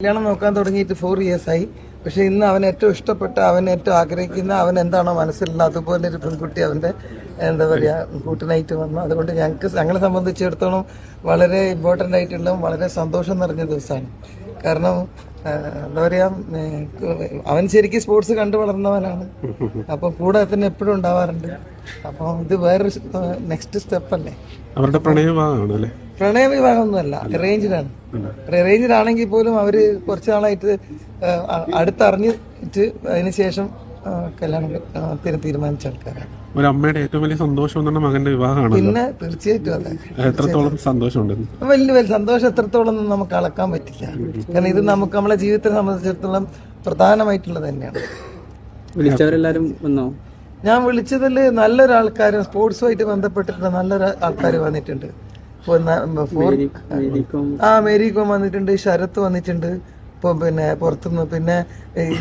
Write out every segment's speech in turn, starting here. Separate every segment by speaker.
Speaker 1: കല്യാണം നോക്കാൻ തുടങ്ങിയിട്ട് ഫോർ ഇയേഴ്സ് ആയി. പക്ഷെ ഇന്ന് അവൻ ഏറ്റവും ഇഷ്ടപ്പെട്ട അവൻ ഏറ്റവും ആഗ്രഹിക്കുന്ന അവൻ എന്താണോ മനസ്സിലുള്ള അതുപോലെ ഒരു പെൺകുട്ടി അവന്റെ എന്താ പറയുക കൂട്ടിനായിട്ട് വന്നു. അതുകൊണ്ട് ഞങ്ങൾക്ക് ഞങ്ങളെ സംബന്ധിച്ചിടത്തോളം വളരെ ഇമ്പോർട്ടന്റ് ആയിട്ടുള്ള വളരെ സന്തോഷം നിറഞ്ഞ ദിവസമാണ്. കാരണം എന്താ പറയാ അവൻ ശരിക്കും സ്പോർട്സ് കണ്ടു വളർന്നവനാണ്. അപ്പൊ കൂടെ തന്നെ എപ്പോഴും ഉണ്ടാവാറുണ്ട്. അപ്പൊ ഇത് വേറൊരു നെക്സ്റ്റ് സ്റ്റെപ്പ് അല്ലേ?
Speaker 2: അവരുടെ പ്രണയഭാഗമാണ് അല്ലേ?
Speaker 1: പ്രണയ വിവാഹമൊന്നുമല്ല ആണ് അറേഞ്ച്ഡ് ആണെങ്കിൽ പോലും അവർ കുറച്ചു നാളായിട്ട് അടുത്തറിഞ്ഞിട്ട് അതിനുശേഷം കല്യാണം തീരുമാനിച്ച ആൾക്കാരാണ്.
Speaker 2: ഒരു അമ്മയുടെ ഏറ്റവും വലിയ സന്തോഷം മകന്റെ വിവാഹമാണ്
Speaker 1: പിന്നെ തീർച്ചയായിട്ടും അതെ.
Speaker 2: എത്രത്തോളം സന്തോഷമുണ്ട്?
Speaker 1: വലിയ വലിയ സന്തോഷം എത്രത്തോളം ഒന്നും നമുക്ക് അളക്കാൻ പറ്റില്ല. കാരണം ഇത് നമുക്ക് നമ്മളെ ജീവിതത്തെ സംബന്ധിച്ചിടത്തോളം പ്രധാനമായിട്ടുള്ളത് തന്നെയാണ്.
Speaker 3: വിളിച്ചവരെല്ലാരും വന്നോ?
Speaker 1: ഞാൻ വിളിച്ചതിൽ നല്ലൊരാൾക്കാർ സ്പോർട്സുമായിട്ട് ബന്ധപ്പെട്ടിട്ടുള്ള നല്ലൊരു ആൾക്കാർ വന്നിട്ടുണ്ട്. ആ മേരി കോം വന്നിട്ടുണ്ട് ശരത്ത് വന്നിട്ടുണ്ട്. ഇപ്പൊ പിന്നെ പുറത്തുനിന്ന് പിന്നെ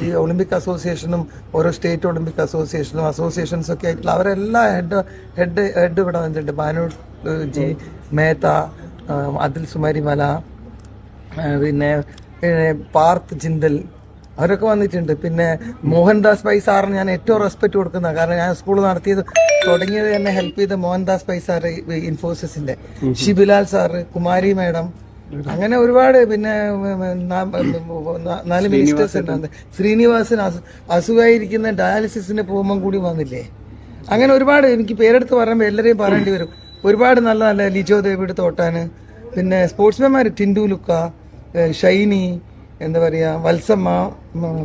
Speaker 1: ഈ ഒളിമ്പിക് അസോസിയേഷനും ഓരോ സ്റ്റേറ്റ് ഒളിമ്പിക് അസോസിയേഷനും അസോസിയേഷൻസ് ഒക്കെ ആയിട്ടുള്ള അവരെല്ലാം ഹെഡ് ഹെഡ് ഹെഡ് ഇവിടെ വന്നിട്ടുണ്ട്. ബാനു ജി മേത്ത അതിൽ സുമാരിമല സുമാരി പിന്നെ പിന്നെ പാർത്ത് ജിന്തൽ അവരൊക്കെ വന്നിട്ടുണ്ട്. പിന്നെ മോഹൻദാസ് പൈ സാറിന് ഞാൻ ഏറ്റവും റെസ്പെക്ട് കൊടുക്കുന്ന കാരണം ഞാൻ സ്കൂൾ നടത്തിയത് തുടങ്ങിയത് തന്നെ ഹെൽപ്പ് ചെയ്ത മോഹൻദാസ് പൈ സാറ് ഇൻഫോസിസിന്റെ ഷിബിലാൽ സാറ് കുമാരി മാഡം അങ്ങനെ ഒരുപാട് പിന്നെ നാല് മിനിസ്റ്റേഴ്സ് ഉണ്ട്. ശ്രീനിവാസൻ അസു- അസുഖമായിരിക്കുന്ന ഡയാലിസിസിന് പോകുമ്പോൾ കൂടി വന്നില്ലേ? അങ്ങനെ ഒരുപാട് എനിക്ക് പേരെടുത്ത് പറയുമ്പോൾ എല്ലാവരെയും പറയേണ്ടി വരും. ഒരുപാട് നല്ല നല്ല ലിജോ ദേവിയുടെ തോട്ടാന് പിന്നെ സ്പോർട്സ്മാൻമാർ ടിൻഡു ലുക്ക ഷൈനി എന്താ പറയാ വത്സമ്മ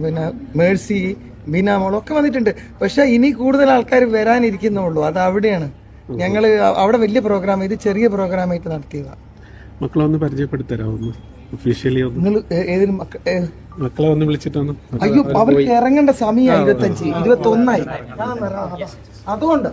Speaker 1: പിന്നെ മേഴ്സി ബീനാമോൾ ഒക്കെ വന്നിട്ടുണ്ട്. പക്ഷെ ഇനി കൂടുതൽ ആൾക്കാർ വരാനിരിക്കുന്നുള്ളൂ അത് അവിടെയാണ്. ഞങ്ങൾ അവിടെ വലിയ പ്രോഗ്രാം ഇത് ചെറിയ പ്രോഗ്രാമായിട്ട് നടത്തിയതാണ്
Speaker 2: മക്കളെ ഒന്ന് പരിചയപ്പെടുത്തരാ ഒന്ന്? ഒഫീഷ്യലി ഒന്ന്. മക്കളെ ഒന്ന് വിളിച്ചിട്ടൊന്ന്.
Speaker 1: അയ്യോ അവർക്ക് ഇറങ്ങേണ്ട സമയം ഇരുപത്തഞ്ച് ഇരുപത്തി ഒന്നായി അതുകൊണ്ട്